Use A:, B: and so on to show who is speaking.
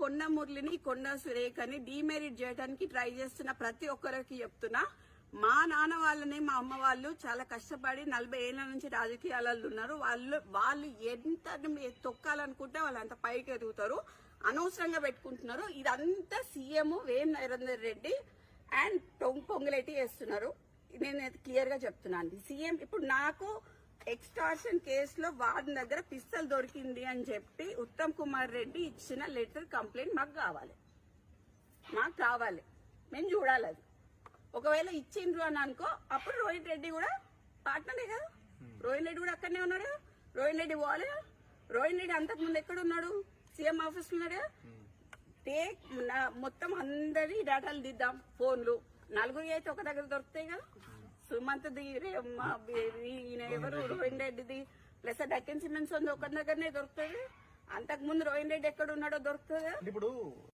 A: కొండ మురళిని కొండ సురేఖని డిమెరిట్ చేయడానికి ట్రై చేస్తున్న ప్రతి ఒక్కరికి చెప్తున్నా. మా నాన్న వాళ్ళని మా అమ్మ వాళ్ళు చాలా కష్టపడి నలభై ఏళ్ళ నుంచి రాజకీయాలలో ఉన్నారు. వాళ్ళు వాళ్ళు ఎంత తొక్కాలనుకుంటే వాళ్ళు అంత పైకి ఎదుగుతారు. అనవసరంగా పెట్టుకుంటున్నారు. ఇదంతా CM Vem Narender Reddy and Ponguleti వేస్తున్నారు నేను క్లియర్గా చెప్తున్నాను. సీఎం ఇప్పుడు నాకు ఎక్స్టార్షన్ కేసులో వార్డు దగ్గర పిస్తల్ దొరికింది అని చెప్పి ఉత్తమ్ కుమార్ రెడ్డి ఇచ్చిన లెటర్ కంప్లైంట్ మాకు కావాలి. మాకు కావాలి. మేము చూడాలి అది. ఒకవేళ ఇచ్చిండ్రు అని అనుకో అప్పుడు రోహిత్ రెడ్డి కూడా పార్ట్నరే కదా. రోహిత్ రెడ్డి కూడా అక్కడనే ఉన్నాడు రోహిత్ రెడ్డి పోవాలి రోహిత్ రెడ్డి అంతకు ముందు ఎక్కడ ఉన్నాడు? సీఎం ఆఫీస్ ఉన్నాడు కదా. టేక్ మొత్తం అందరి డేటాలు దిద్దాం ఫోన్లు. నలుగురు అయితే ఒక దగ్గర దొరుకుతాయి కదా. సుమంత్ ది రే- ఈయన ఎవరు? రోహిన్ రెడ్డిది ప్లస్ డక్కన్ సిమెంట్స్ ఉంది ఒక దగ్గరనే దొరుకుతుంది. అంతకు ముందు రోహిణ్ రెడ్డి ఎక్కడ ఉన్నాడో దొరుకుతుంది?
B: ఇప్పుడు